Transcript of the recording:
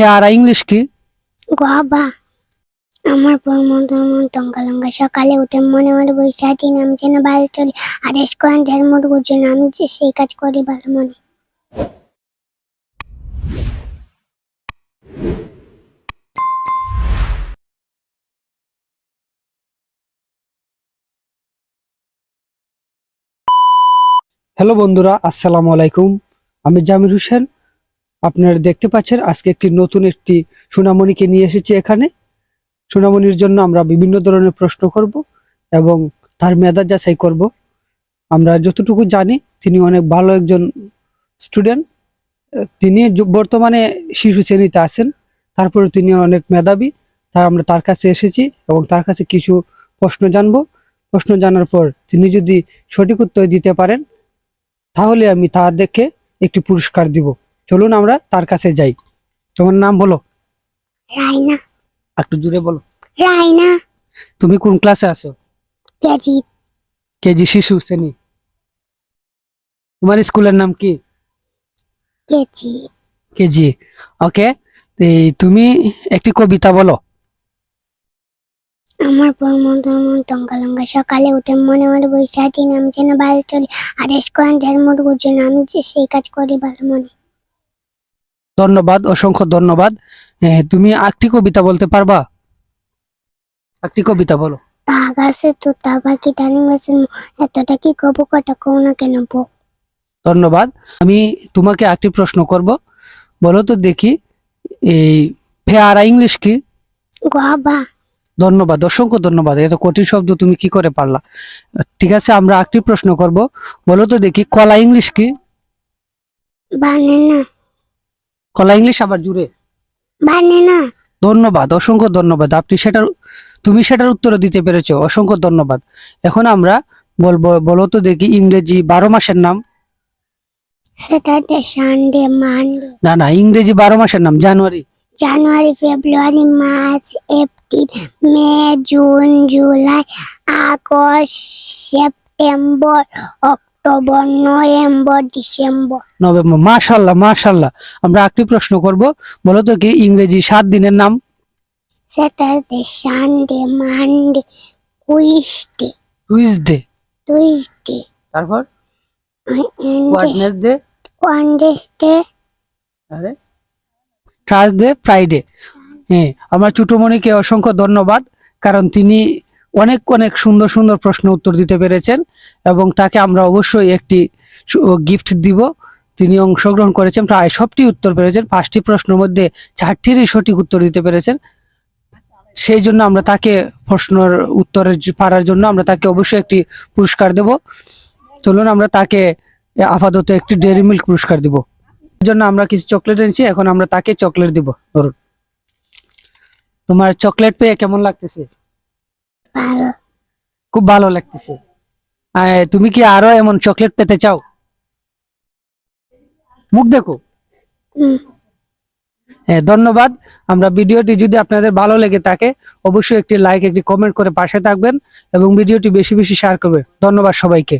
ফেয়ারা English কি? বাবা আমার পরমধর্ম তঙ্গালঙ্গা। সকালে উঠে মনে মনে বৈশাখী নাম যেন বাইরে চলে। আদেশ করেন ধর্ম গুজন আমি যে সেই কাজ করি ভালো মনে। হ্যালো বন্ধুরা আসসালামু আলাইকুম। আমি জামির হোসেন। আপনারা দেখতে পাচ্ছেন, আজকে একটি নতুন একটি সোনামণিকে নিয়ে এসেছি এখানে। সোনামণির জন্য আমরা বিভিন্ন ধরনের প্রশ্ন করব এবং তার মেধা যাচাই করব। আমরা যতটুকু জানি, তিনি অনেক ভালো একজন স্টুডেন্ট। তিনি বর্তমানে শিশু শ্রেণীতে আছেন, তারপরে তিনি অনেক মেধাবী। তাই আমরা তার কাছে এসেছি এবং তার কাছে কিছু প্রশ্ন জানব। প্রশ্ন জানার পর তিনি যদি সঠিক উত্তর দিতে পারেন, তাহলে আমি তা দেখে একটি পুরস্কার দিব। চলুন আমরা তার কাছে যাই। তোমার নাম বলো। রায়না একটু জুড়ে বলো। রায়না তুমি কোন ক্লাসে আছো? কেজি। কেজি শিশু শ্রেণি। তোমার স্কুলের নাম কি? কেজি। কেজি। ওকে তুমি একটি কবিতা বলো। আমার পরমধর্ম তঙ্গালঙ্গা সকালে উঠে মনে মনে বৈশাখী নাম যেন বাইরে চলে আদেশ করেন ধর্ম গুজন আমি যে সেই কাজ করি ভালো মনে। ধন্যবাদ অসংখ্য ধন্যবাদ। তুমি একটি কবিতা বলতে পারবা? একটি কবিতা বলো। তা গাছে তো তা বাকি টানি গাছের এতটা কি কব কটা কও না কেন বউ ধন্যবাদ। আমি তোমাকে একটি প্রশ্ন করব। বলো তো দেখি এই ফেয়ারা ইংলিশ কি? বাবা ধন্যবাদ অসংখ্য ধন্যবাদ। এত কঠিন শব্দ তুমি কি করে পারলা? ঠিক আছে আমরা একটি প্রশ্ন করব। বলো তো দেখি কলা ইংলিশ কি? বানে না কলা ইংলিশ আবার জুড়ে? বানে না। ধন্যবাদ অসংখ্য ধন্যবাদ। আপনি সেটার তুমি সেটার উত্তর দিতে পেরেছ অসংখ্য ধন্যবাদ। এখন আমরা বলব বলো তো দেখি ইংরেজি বারো মাসের নাম। স্যাটারডে সানডে মানডে না না ইংরেজি বারো মাসের নাম January. January February March April May June July August September October. November December. November মাশাল্লাহ মাশাল্লাহ। আমরা একটি প্রশ্ন করব বলো তো কি ইংরেজি সাত দিনের নাম? Saturday Sunday Monday কুইসডে Tuesday. Tuesday. তারপর? ওয়েডনেসডে? ওয়ানডে আরে? Thursday Friday. হ্যাঁ আমার ছোটমণিকে অসংখ্য ধন্যবাদ কারণ তিনি অনেক অনেক সুন্দর সুন্দর প্রশ্ন উত্তর দিতে পেরেছেন এবং তাকে আমরা অবশ্যই একটি গিফট দিব। তিনি অংশগ্রহণ করেছেন, প্রায় সবটি উত্তর পেরেছেন, পাঁচটি প্রশ্নের মধ্যে চারটিরই সঠিক উত্তর দিতে পেরেছেন। সেই জন্য আমরা তাকে প্রশ্নের উত্তরের পারার জন্য আমরা তাকে অবশ্যই একটি পুরস্কার দেব। চলুন আমরা তাকে আপাতত একটি ডেয়ারি মিল্ক পুরস্কার দিব। জন্য আমরা কিছু চকলেট এনেছি, এখন আমরা তাকে চকলেট দিব। ধরুন। তোমার চকলেট পেয়ে কেমন লাগতেছে? খুব ভালো লাগতেছে। তুমি কি আরও এমন চকলেট পেতে চাও? মুখ দেখো। হ্যাঁ ধন্যবাদ। আমরা ভিডিওটি যদি আপনাদের ভালো লেগে থাকে অবশ্যই একটি লাইক একটি কমেন্ট করে পাশে থাকবেন এবং ভিডিওটি বেশি বেশি শেয়ার করবেন। ধন্যবাদ সবাইকে।